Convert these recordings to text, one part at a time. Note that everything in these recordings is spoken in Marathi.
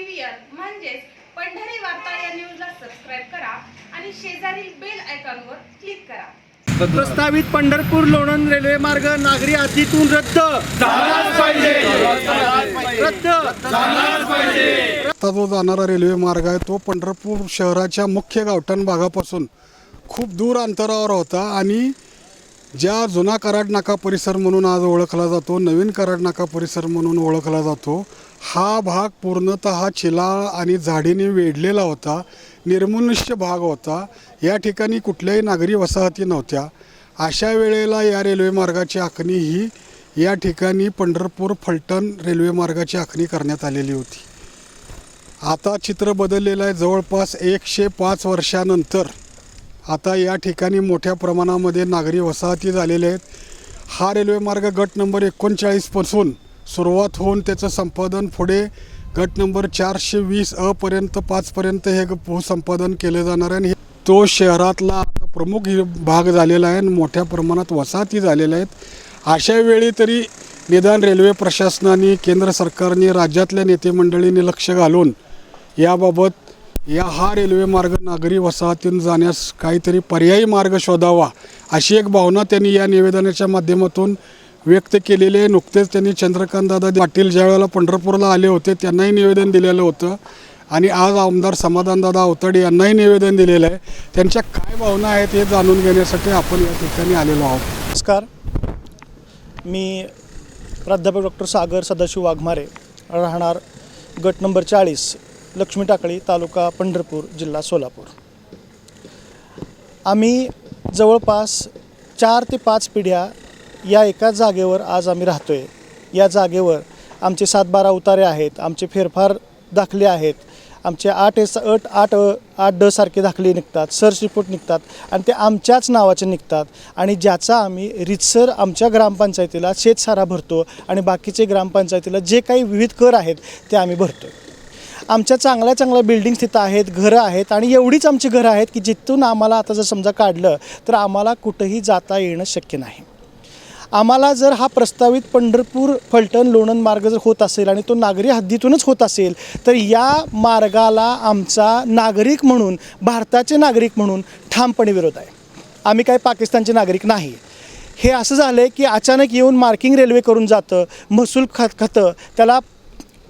चॅनलवरील पी व्ही आर म्हणजेच पंढरी वार्ता या न्यूजला सबस्क्राईब करा आणि शेजारील बेल आयकॉनवर क्लिक करा. प्रस्तावित पंढरपूर लोणंद रेल्वे मार्ग नागरी हद्दीतून रद्द. रद्द. आता जो जाणारा रेल्वे मार्ग आहे तो पंढरपूर शहराच्या मुख्य गावठाण भागापासून खूप दूर अंतरावर होता आणि ज्या जुना कराड नाका परिसर म्हणून आज ओळखला जातो नवीन कराड नाका परिसर म्हणून ओळखला जातो हा भाग पूर्णतः चिलाळ आणि झाडीने वेढलेला होता निर्मनुष्य भाग होता. या ठिकाणी कुठल्याही नागरी वसाहती नव्हत्या. अशा वेळेला या रेल्वे मार्गाची आखणी ही या ठिकाणी पंढरपूर फलटण रेल्वे मार्गाची आखणी करण्यात आलेली होती. आता चित्र बदललेलं आहे. जवळपास एकशे पाच वर्षानंतर आता या ठिकाणी मोठ्या प्रमाणामध्ये नागरी वसाहती झालेल्या आहेत. हा रेल्वे मार्ग गट नंबर एकोणचाळीसपासून सुरुवात होऊन त्याचं संपादन पुढे गट नंबर चारशे वीस अपर्यंत पाचपर्यंत हे ग- भूसंपादन केलं जाणार आहे. आणि हे- तो शहरातला प्रमुख भाग झालेला आहे आणि मोठ्या प्रमाणात वसाहती झालेल्या आहेत. अशा वेळी तरी निदान रेल्वे प्रशासनाने केंद्र सरकारने राज्यातल्या नेतेमंडळीने लक्ष घालून याबाबत या हा रेल्वे मार्ग नागरी वसाहतीतून जाण्यास काहीतरी पर्यायी मार्ग शोधावा अशी एक भावना त्यांनी या निवेदनाच्या माध्यमातून व्यक्त केलेले आहे. नुकतेच त्यांनी चंद्रकांतदादा पाटील ज्यावेळेला पंढरपूरला आले होते त्यांनाही निवेदन दिलेलं होतं. आणि आज आमदार समाधानदादा अवतडे यांनाही निवेदन दिलेलं आहे. त्यांच्या काय भावना आहेत हे जाणून घेण्यासाठी आपण या ठिकाणी आलेलो आहोत. नमस्कार. मी प्राध्यापक डॉक्टर सागर सदाशिव वाघमारे राहणार गट नंबर चाळीस लक्ष्मी टाकळी तालुका पंढरपूर जिल्हा सोलापूर. आम्ही जवळपास चार ते पाच पिढ्या या एकाच जागेवर आज आम्ही राहतो आहे या जागेवर आमचे सात बारा उतारे आहेत आमचे फेरफार दाखले आहेत आमचे आठ एस अट आठ आठ ड सारखे दाखले निघतात सर्च रिपोर्ट निघतात आणि ते आमच्याच नावाचे निघतात आणि ज्याचा आम्ही रितसर आमच्या ग्रामपंचायतीला शेतसारा भरतो आणि बाकीचे ग्रामपंचायतीला जे काही विविध कर आहेत ते आम्ही भरतो आमच्या चांगल्या चांगल्या बिल्डिंग्स तिथं आहेत घरं आहेत आणि एवढीच आमची घरं आहेत की जिथून आम्हाला आता जर समजा काढलं तर आम्हाला कुठंही जाता येणं शक्य नाही. आम्हाला जर हा प्रस्तावित पंढरपूर फलटण लोणंद मार्ग जर होत असेल आणि तो नागरी हद्दीतूनच होत असेल तर या मार्गाला आमचा नागरिक म्हणून भारताचे नागरिक म्हणून ठामपणे विरोध आहे. आम्ही काही पाकिस्तानचे नागरिक नाही. हे असं झालं आहे की अचानक येऊन मार्किंग रेल्वे करून जातं महसूल खात खातं त्याला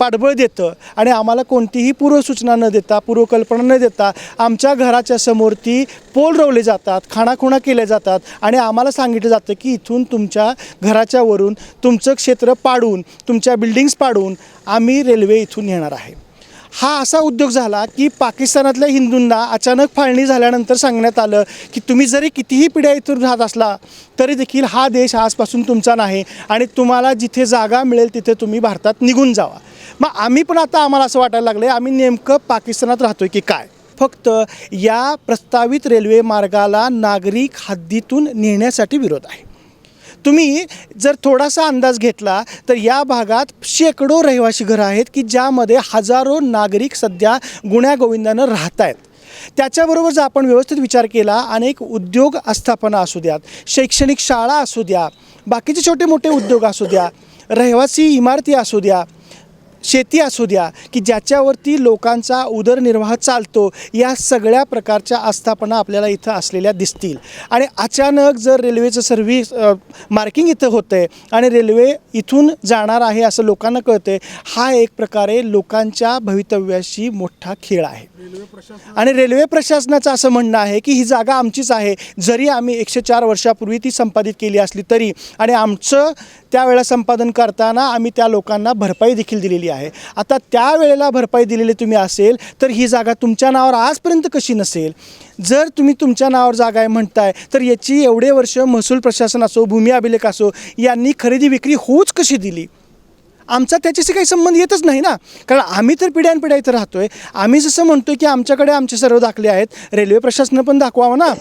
पाठबळ देतं आणि आम्हाला कोणतीही पूर्वसूचना न देता पूर्वकल्पना न देता आमच्या घराच्या समोर ती पोल रोवले जातात खाणाखुणा केल्या जातात आणि आम्हाला सांगितलं जातं की इथून तुमच्या घराच्या वरून तुमचं क्षेत्र पाडून तुमच्या बिल्डिंग्स पाडून आम्ही रेल्वे इथून येणार आहे. हा असा उद्योग झाला की पाकिस्तानातल्या हिंदूंना अचानक फाळणी झाल्यानंतर सांगण्यात आलं की तुम्ही जरी कितीही पिढ्या इथून राहत असला तरी देखील हा देश आजपासून तुमचा नाही आणि तुम्हाला जिथे जागा मिळेल तिथे तुम्ही भारतात निघून जावा. मग आम्ही पण आता आम्हाला असं वाटायला लागलं आहे आम्ही नेमकं पाकिस्तानात राहतोय की काय? फक्त या प्रस्तावित रेल्वे मार्गाला नागरिक हद्दीतून नेण्यासाठी विरोध आहे. तुम्ही जर थोडासा अंदाज घेतला तर या भागात शेकडो रहिवासी घरं आहेत की ज्यामध्ये हजारो नागरिक सध्या गुण्यागोविंदानं राहत आहेत त्याच्याबरोबर जर आपण व्यवस्थित विचार केला अनेक उद्योग आस्थापना असू द्यात शैक्षणिक शाळा असू द्या बाकीचे छोटे मोठे उद्योग असू द्या रहिवासी इमारती असू द्या शेती असू द्या की ज्याच्यावरती लोकांचा उदरनिर्वाह चालतो या सगळ्या प्रकारच्या आस्थापना आपल्याला इथं असलेल्या दिसतील. आणि अचानक जर रेल्वेचं सर्व्हिस मार्किंग इथं होतं आहे आणि रेल्वे इथून जाणार आहे असं लोकांना कळतं आहे हा एक प्रकारे लोकांच्या भवितव्याशी मोठा खेळ आहे. आणि रेल्वे प्रशासनाचं असं म्हणणं आहे की ही जागा आमचीच आहे. जरी आम्ही एकशे चार वर्षापूर्वी ती संपादित केली असली तरी आणि आमचं त्यावेळेला संपादन करताना आम्ही त्या लोकांना भरपाई देखील दिलेली आहे. आता त्यावेळेला भरपाई दिलेली तुम्ही असेल तर ही जागा तुमच्या नावावर आजपर्यंत कशी नसेल? जर तुम्ही तुमच्या नावावर जागा आहे म्हणताय तर याची एवढे वर्ष महसूल प्रशासन असो भूमी अभिलेख असो यांनी खरेदी विक्री होऊच कशी दिली? आमचा त्याच्याशी काही संबंध येतच नाही ना. कारण आम्ही तर पिढ्यानपिढ्या इथं राहतोय. आम्ही जसं म्हणतोय की आमच्याकडे आमचे सर्व दाखले आहेत. रेल्वे प्रशासनं पण दाखवावं ना.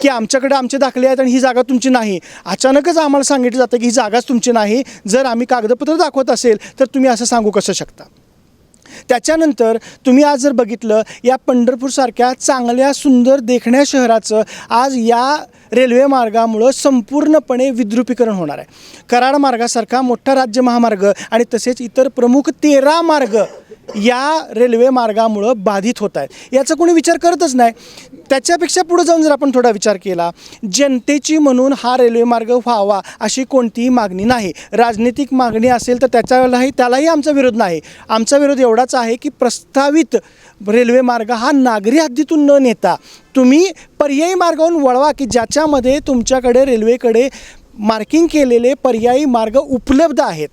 की आमच्याकडे आमचे दाखले आहेत आणि ही जागा तुमची नाही. अचानकच आम्हाला सांगितलं जातं की ही जागाच तुमची नाही. जर आम्ही कागदपत्र दाखवत असेल तर तुम्ही असं सांगू कसं शकता? त्याच्यानंतर तुम्ही आज जर बघितलं या पंढरपूरसारख्या चांगल्या सुंदर देखण्या शहराचं आज या रेल्वे मार्गामुळं संपूर्णपणे विद्रुपीकरण होणार आहे. कराड मार्गासारखा मोठा राज्य महामार्ग आणि तसेच इतर प्रमुख तेरा मार्ग या रेल्वे मार्गामुळं बाधित होत आहेत याचा कोणी विचार करतच नाही. त्याच्यापेक्षा पुढे जाऊन जर आपण थोडा विचार केला जनतेची म्हणून हा रेल्वे मार्ग व्हावा अशी कोणतीही मागणी नाही. राजनीतिक मागणी असेल तर त्याच्यालाही त्यालाही आमचा विरोध नाही. आमचा विरोध एवढाच आहे की प्रस्तावित रेल्वे मार्ग हा नागरी हद्दीतून न नेता तुम्ही पर्यायी मार्गावरून वळवा की ज्याच्यामध्ये तुमच्याकडे रेल्वेकडे मार्किंग केलेले पर्यायी मार्ग उपलब्ध आहेत.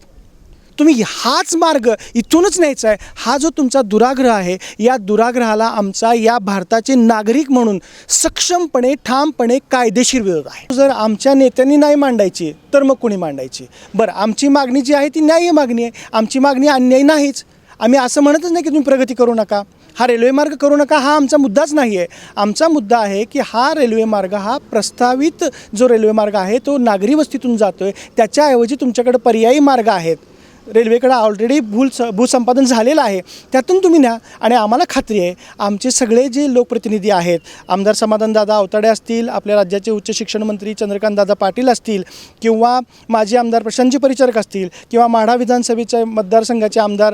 तुम्ही हाच मार्ग इथूनच न्यायचा आहे. हा जो तुमचा दुराग्रह आहे या दुराग्रहाला आमचा या भारताचे नागरिक म्हणून सक्षमपणे ठामपणे कायदेशीर विरोध आहे. जर आमच्या नेत्यांनी नाही मांडायची तर मग कोणी मांडायची? बरं आमची मागणी जी आहे ती न्याय्य मागणी आहे. आमची मागणी अन्याय नाहीच. आम्ही असं म्हणतच नाही की तुम्ही प्रगती करू नका. हा रेल्वे मार्ग करू नका हा आमचा मुद्दाच नाही आहे. आमचा मुद्दा आहे की हा रेल्वे मार्ग हा प्रस्तावित जो रेल्वे मार्ग आहे तो नागरी वस्तीतून जातो आहे त्याच्याऐवजी तुमच्याकडे पर्यायी मार्ग आहेत. रेल्वेकडं ऑलरेडी भूल स भूसंपादन झालेलं आहे. त्यातून तुम्ही न्या. आणि आम्हाला खात्री आहे आमचे सगळे जे लोकप्रतिनिधी आहेत आमदार समाधानदादा अवताडे असतील आपल्या राज्याचे उच्च शिक्षण मंत्री चंद्रकांतदादा पाटील असतील किंवा माजी आमदार प्रशांतजी परिचारक असतील किंवा माढा विधानसभेच्या मतदारसंघाचे आमदार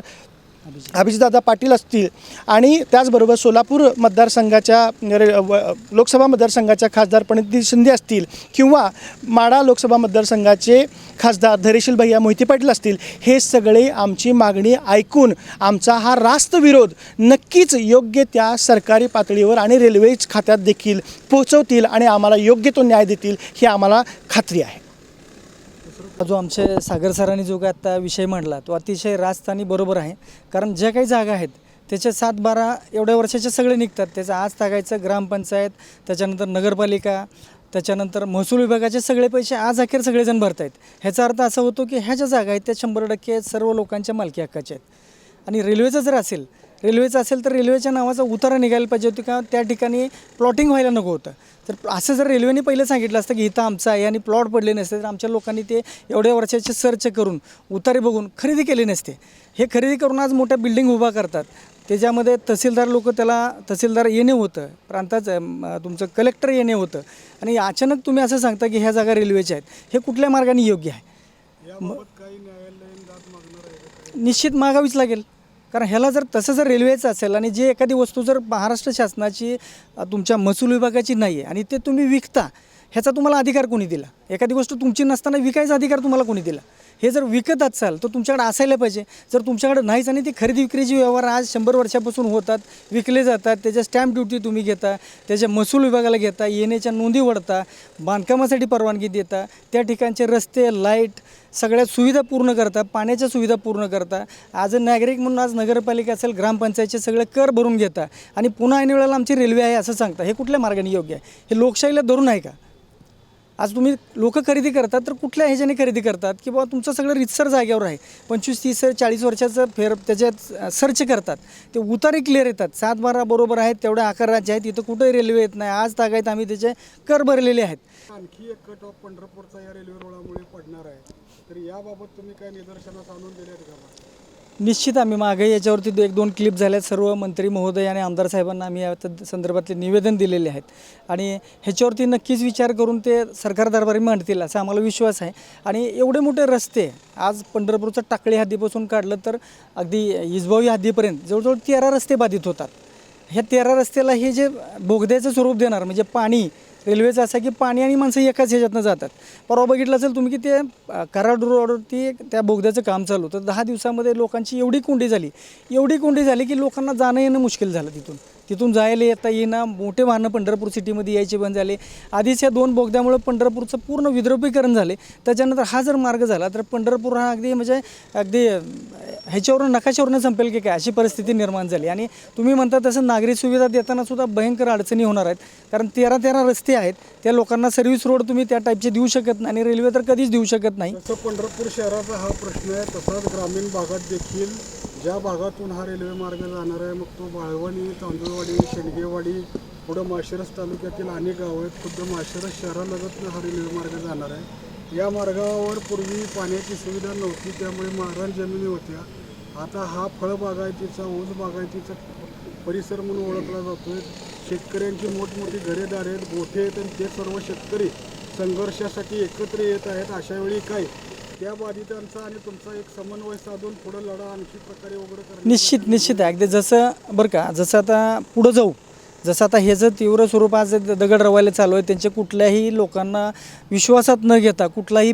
अभिजितदादा पाटील असतील. आणि त्याचबरोबर सोलापूर मतदारसंघाच्या रे- व- लोकसभा मतदारसंघाच्या खासदार प्रणिती शिंदे असतील किंवा माडा लोकसभा मतदारसंघाचे खासदार धैर्यशील भैया मोहिते पाटील असतील हे सगळे आमची मागणी ऐकून आमचा हा रास्त विरोध नक्कीच योग्य त्या सरकारी पातळीवर आणि रेल्वे खात्यात देखील पोहोचवतील आणि आम्हाला योग्य तो न्याय देतील ही आम्हाला खात्री आहे. जो आमचे सागर सरांनी जो काय आत्ता विषय मांडला तो अतिशय रास्त आणि बरोबर आहे. कारण ज्या काही जागा आहेत त्याच्या सात बारा एवढ्या वर्षाचे सगळे निघतात. त्याचं आज तागायचं ग्रामपंचायत त्याच्यानंतर नगरपालिका त्याच्यानंतर महसूल विभागाचे सगळे पैसे आज अखेर सगळेजण भरत आहेत. ह्याचा अर्थ असा होतो की ह्या ज्या जागा आहेत त्या शंभर टक्के सर्व लोकांच्या मालकी हक्काच्या आहेत. आणि रेल्वेचं जर असेल रेल्वेचं असेल तर रेल्वेच्या नावाचा उतारा निघायला पाहिजे होती का त्या ठिकाणी प्लॉटिंग व्हायला नको होतं. तर असं जर रेल्वेने पहिलं सांगितलं असतं की इथं आमचं आहे आणि प्लॉट पडले नसते तर आमच्या लोकांनी ते एवढ्या वर्षाचे सर्च करून उतारे बघून खरेदी केले नसते. हे खरेदी करून आज मोठ्या बिल्डिंग उभा करतात. त्याच्यामध्ये तहसीलदार लोक त्याला तहसीलदार येणे होतं प्रांताचं तुमचं कलेक्टर येणे होतं. आणि अचानक तुम्ही असं सांगता की ह्या जागा रेल्वेच्या आहेत. हे कुठल्या मार्गाने योग्य आहे? निश्चित मागावीच लागेल. कारण ह्याला जर तसं जर रेल्वेचं असेल आणि जे एखादी वस्तू जर महाराष्ट्र शासनाची तुमच्या महसूल विभागाची नाही आहे आणि ते तुम्ही विकता ह्याचा तुम्हाला अधिकार कोणी दिला? एखादी गोष्ट तुमची नसताना विकायचा अधिकार तुम्हाला कोणी दिला? हे जर विकत असाल तर तुमच्याकडे असायला पाहिजे. जर तुमच्याकडे नाहीच आणि ती खरेदी विक्रीचे व्यवहार आज शंभर वर्षापासून होतात विकले जातात त्याच्या स्टॅम्प ड्युटी तुम्ही घेता त्याच्या महसूल विभागाला घेता येण्याच्या नोंदी वडता बांधकामासाठी परवानगी देता त्या ठिकाणचे रस्ते लाइट सगळ्या सुविधा पूर्ण करता पाण्याच्या सुविधा पूर्ण करता. आज नागरिक म्हणून आज नगरपालिका असेल ग्रामपंचायतचे सगळे कर भरून घेता. आणि पुन्हा ऐन वेळेला आमची रेल्वे आहे असं सांगता. हे कुठल्या मार्गाने योग्य आहे? हे लोकशाहीला धरून आहे का? आज तुम्ही लोक खरेदी करतात तर कुठल्या ह्याच्याने खरेदी करतात? की बाबा तुमचं सगळं रितसर जागेवर आहे. पंचवीस तीस चाळीस वर्षाचं फेर त्याच्यात सर्च करतात. ते उतारे क्लिअर येतात. सात बारा बरोबर आहेत तेवढ्या आकार राज्य आहेत. इथं कुठंही रेल्वे येत नाही. आज तागायत आम्ही त्याचे कर भरलेले आहेत. आणखी एक कट ऑफ पंढरपूरचा या रेल्वे रुळामुळे पडणार आहे. तर याबाबत तुम्ही काय निदर्शनास आणून दिले का निश्चित आम्ही मागे याच्यावरती एक दोन क्लिप झाल्यात सर्व मंत्री महोदय आणि आमदार साहेबांना आम्ही या संदर्भातले निवेदन दिलेले आहेत. आणि ह्याच्यावरती नक्कीच विचार करून ते सरकार दरबारी मांडतील असा आम्हाला विश्वास आहे. आणि एवढे मोठे रस्ते आज पंढरपूरचं टाकळी हद्दीपासून काढलं तर अगदी इजबावी हद्दीपर्यंत जवळजवळ तेरा रस्ते बाधित होतात. ह्या तेरा रस्त्याला हे जे बोगद्याचं स्वरूप देणार म्हणजे पाणी रेल्वेचं असं की पाणी आणि माणसं एकाच ह्याच्यातनं जातात. परवा बघितलं असेल तुम्ही की ते कराड रोडवरती त्या बोगद्याचं काम चालू होतं. दहा दिवसामध्ये लोकांची एवढी कोंडी झाली एवढी कोंडी झाली की लोकांना जाणं येणं मुश्किल झालं तिथून. तिथून जायला येता येईना. मोठे वाहनं पंढरपूर सिटीमध्ये यायचे बंद झाले. आधीच या दोन बोगद्यामुळे पंढरपूरचं पूर्ण विद्रोपीकरण झाले. त्याच्यानंतर हा जर मार्ग झाला तर पंढरपूर हा अगदी म्हणजे अगदी ह्याच्यावरून नकाशावरून संपेल की काय? अशी परिस्थिती निर्माण झाली. आणि तुम्ही म्हणता तसं नागरी सुविधा देताना सुद्धा भयंकर अडचणी होणार आहेत. कारण तेरा तेरा रस्ते आहेत. त्या लोकांना सर्व्हिस रोड तुम्ही त्या टाईपचे देऊ शकत नाही आणि रेल्वे तर कधीच देऊ शकत नाही. जसं पंढरपूर शहराचा हा प्रश्न आहे. तसाच ग्रामीण भागात देखील ज्या भागातून हा रेल्वे मार्ग जाणार आहे मग तो बाळवणी तांदूळवाडी शेंडगेवाडी पुढं माशिरस तालुक्यातील अनेक गावं आहेत. खुद्द माशिरस शहरालगत हा रेल्वे मार्ग जाणार आहे. या मार्गावर पूर्वी पाण्याची सुविधा नव्हती त्यामुळे मारण जमिनी होत्या. आता हा फळ बागायतीचा ऊस बागायतीचा परिसर म्हणून ओळखला जातो आहे शेतकऱ्यांची मोठमोठी घरेदार आहेत गोठे आहेत आणि ते सर्व शेतकरी संघर्षासाठी एकत्र येत आहेत. अशावेळी काही काय त्या बाधितांचा आणि तुमचा एक समन्वय साधून पुढे लढा आणखी प्रकारे वगैरे करण्याचा निश्चित निश्चित आहे. अगदी जसं बरं का जसं आता पुढं जाऊ जसं आता हे जर तीव्र स्वरूप आज दगड रवायला चालू आहे त्यांच्या कुठल्याही लोकांना विश्वासात न घेता कुठलाही